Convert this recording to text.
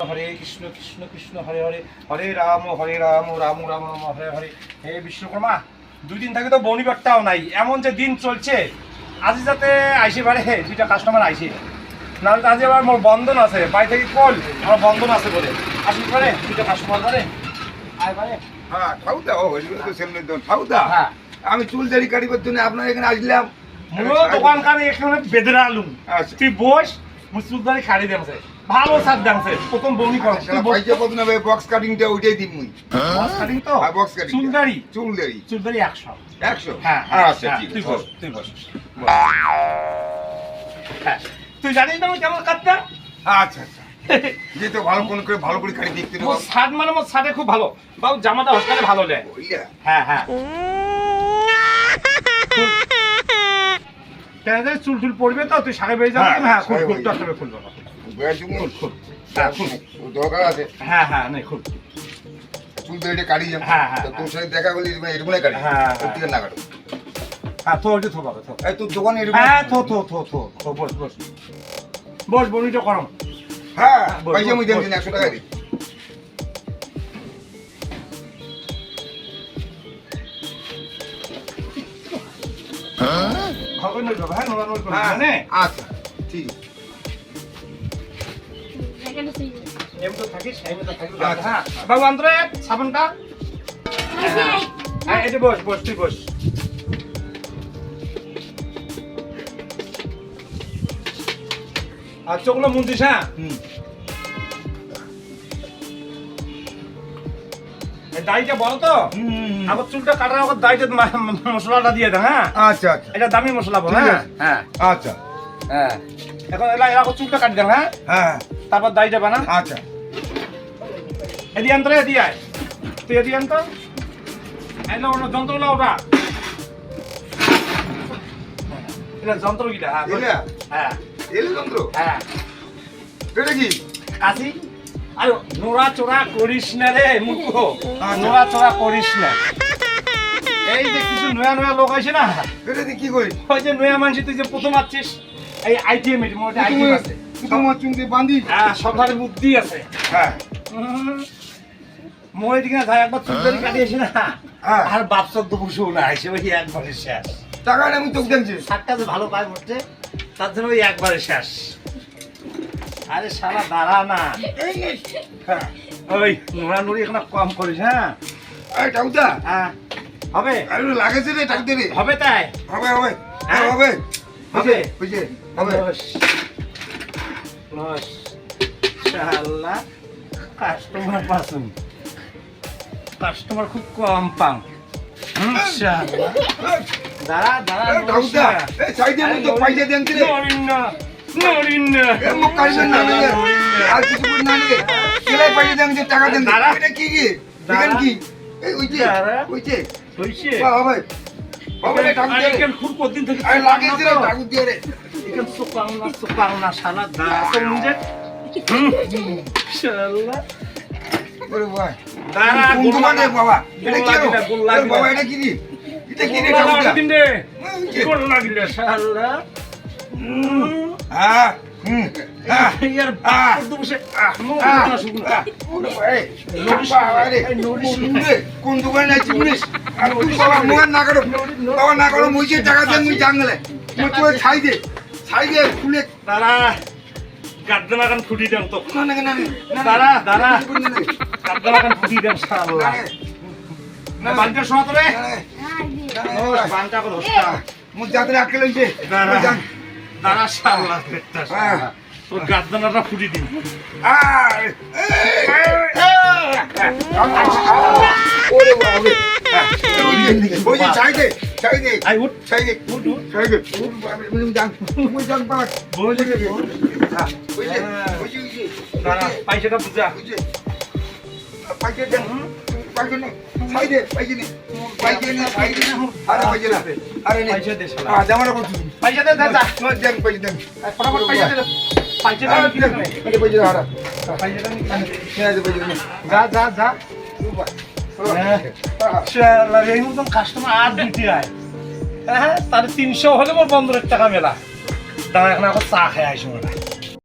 হরে কৃষ্ণ কৃষ্ণ কৃষ্ণ হরে হরে হরে রাম হরে রাম রাম রাম রাম হরে হরে। হে বিশ্বকর্মা দুই দিন থেকে তো বনিবারটাও নাই। এমন যে দিন চলছে আজি যাতে আইসে পারে দুইটা কাস্টমার আইসে। নাহলে আজি আবার মোর বন্ধন আছে বাড়ি থেকে কল আমার বন্ধন আছে বলে। আসতে পারে দুইটা কাস্টমার পারে। আয় পারে। হ্যাঁ ঠাকুরদা ও এগুলো তো সেমনি তো ঠাকুরদা হ্যাঁ। আমি চুল দাড়ি কাটিবার জন্য আপনার এখানে আসলাম। মুলো দোকান কানে এখানে বেদরা আলুম আচ্ছা। তুই বস মুসুলদারি খাড়ি দেমছে ভালো সার দেমছে প্রথম বৌনি কর। পয়সা নেবে বক্স কাটিংটা ওইটাই দিন মুই। বস কাটিং তো? হ্যাঁ বক্স কাটিং চুলদারি চুল দাড়ি? চুলদারি একশো। একশো? হ্যাঁ আচ্ছা হ্যাঁ, ঠিক তুই আছে। বস তুই বস। হ্যাঁ তুই জানিস না আমি কেমন আচ্ছা আচ্ছা। যে তো ভালো কোন করে ভালো করে কাটি দেখতে দেবো। শার্ট মানে মোর শার্টে খুব ভালো। বাবু জামাটা হসকারে ভালো দেয় হ্যাঁ হ্যাঁ। চুল টুল পড়বে তো? তুই সাড়ে বেড়ে যাবে। হ্যাঁ, হ্যাঁ খুব খুব খুলবে হ্যাঁ দরকার আছে। হ্যাঁ হ্যাঁ নেই খুব। চুল দাড়িটা কাটি যাব। হ্যাঁ, হ্যাঁ, তোর সাথে দেখা করলে এরকমই কাটি। হ্যাঁ, না কাটো। হ্যাঁ তো ওইটা থো বাবা থো। এই তোর দোকানে এরকম হ্যাঁ থো থো থো থো থো বস বস। বস করম হ্যাঁ বল, পয়সা মুই বল, দেন একশো টাকা দিই। হবে নই বাবা হ্যাঁ হ্যাঁ মানে? আচ্ছা ঠিক আছে। বাবু আন্তরে সাবানটা। হ্যাঁ এই বস বস তুই বস। আর চোখগুলো হ্যাঁ? দাড়িটা বড় তো হুম আবার চুলটা কাটার আবার মশলাটা দিয়ে দাও হ্যাঁ? আচ্ছা আচ্ছা। এটা দামি মশলা বল হ্যাঁ? হ্যাঁ। আচ্ছা। হ্যাঁ। এখন এলা এরকম চুলটা কাটি দাও হ্যাঁ? হ্যাঁ। তারপর দাড়িটা বানা আচ্ছা। এদিকে আনতো রে এদিকে আয় তুই এদিকে আনতো আইলো ওটা যন্ত্রগুলো ওটা। এটা যন্ত্র কিটা? হ্যাঁ হ্যাঁ। এলে যন্ত্র? হ্যাঁ। এটা কি? কাশি? আরে নোড়া চোরা করিস না রে মুখ। আচ্ছা। চোরা করিস না। এই যে কিছু নয়া নয়া লোক আছে না? এটা কি করিস? ওই যে নয়া মানুষ তুই যে প্রথম আছিস এই আইটিএম এর মধ্যে আইটিএম আছে। তোমার চুমকে বান্ধি হ্যাঁ সবার বুদ্ধি আছে। হ্যাঁ। মই দিকে না একবার চুলদারি কাটিয়েছি না। হ্যাঁ। আর বাপসর দুপুর না আইসে ওই একবারে শেষ। টাকাটা আমি তোকে দেখছি। সাতটা যে ভালো পায় মরতে তার জন্য ওই একবারে শেষ। আরে সারা দাঁড়া না। হ্যাঁ। ওই নোড়া নুড়ি এখন কম করিস হ্যাঁ? এই টাকুদা হ্যাঁ। হবে? আরে লাগেছে রে টাকুদে রে হবে তাই? হবে হবে। হ্যাঁ? হ্যাঁ? হবে। হবে? বুঝে হবে। বস শালা কাস্টমার পাসুন কাস্টমার খুব কম পান। হুম, শালা। দাঁড়া দাঁড়া এই সাইডে আমি তো পয়সা দেন রে নড়িন না নড়িন না। এ মুখ কাটবেন না। আর কিছু করে না রে কেলাই পয়সা দেন যে টাকা দেন। দাঁড়া। এটা কি কি? দাঁড়া। দেখেন কি? এই ওই যে দাঁড়া। ওই যে। হইছে বাহ, হবে। হবে রে রে কেন খুব কদিন থেকে লাগেছে রে টাকুদা রে এখান সুপাং না সুপাং না শালা দাঁড়া তো? মুজে হুম, শালা ওরে ভাই দাঁড়া কোন দোকানে বাবা এটা কি গোল্লা রে? গোল্লা এ বাবা এটা কি রে এটা কি রে গোল্লা টাকুদা দিন রে ওই যে। গোল লাগিলে শালা রে, রে, কোন দোকানে তুই বাবা মুখ না করো, বাবা না করো, মুই টাকা দেন, মুই জানলে। মুই তোর ছাই দে, দে, খুলে, দাঁড়া। গাদ্দানা কান ফুটি দেন তো। না, না, না, না, গাদ্দানা কান ফুটি দেন শালা। না বানকা শোনা তো রে। না, না, ও না, বানকা কো দোস্তা মুই যাতে রাখতে লইছে, জান। দাঁড়া শালা পেটটা হ্যাঁ। তোর গাদ্দানাটা ফুটি দিন। এই, ওরে বাবা হ্যাঁ, ওই যে, ওই যে ছাই দে, ছাই দে, আই উঠ। ছাই দে, উঠ উঠ। ছাই দে, উঠ, বাবা, মুই জান, মুই জান, বাবা, বলে দে হ্যাঁ, ওই যে, ওই যে, যে, ওই যে, পয়সাটা বুঝা পাইকে দেন পাইকে নে সাইডে পাইকে নে পাইকে নে সাইডে নে আরে পাইকে না আরে নে। পয়সা দে শালা। আ জামাটা কত পয়সা দে দে যা নো দেন পাইকে দেন ফটাফট পয়সা দে। কাস্টমার আর হয় তিনশো হলে মোর পনেরো টাকা মেলা। দাঁড়া, এখন এখন চা খেয়ে আসব না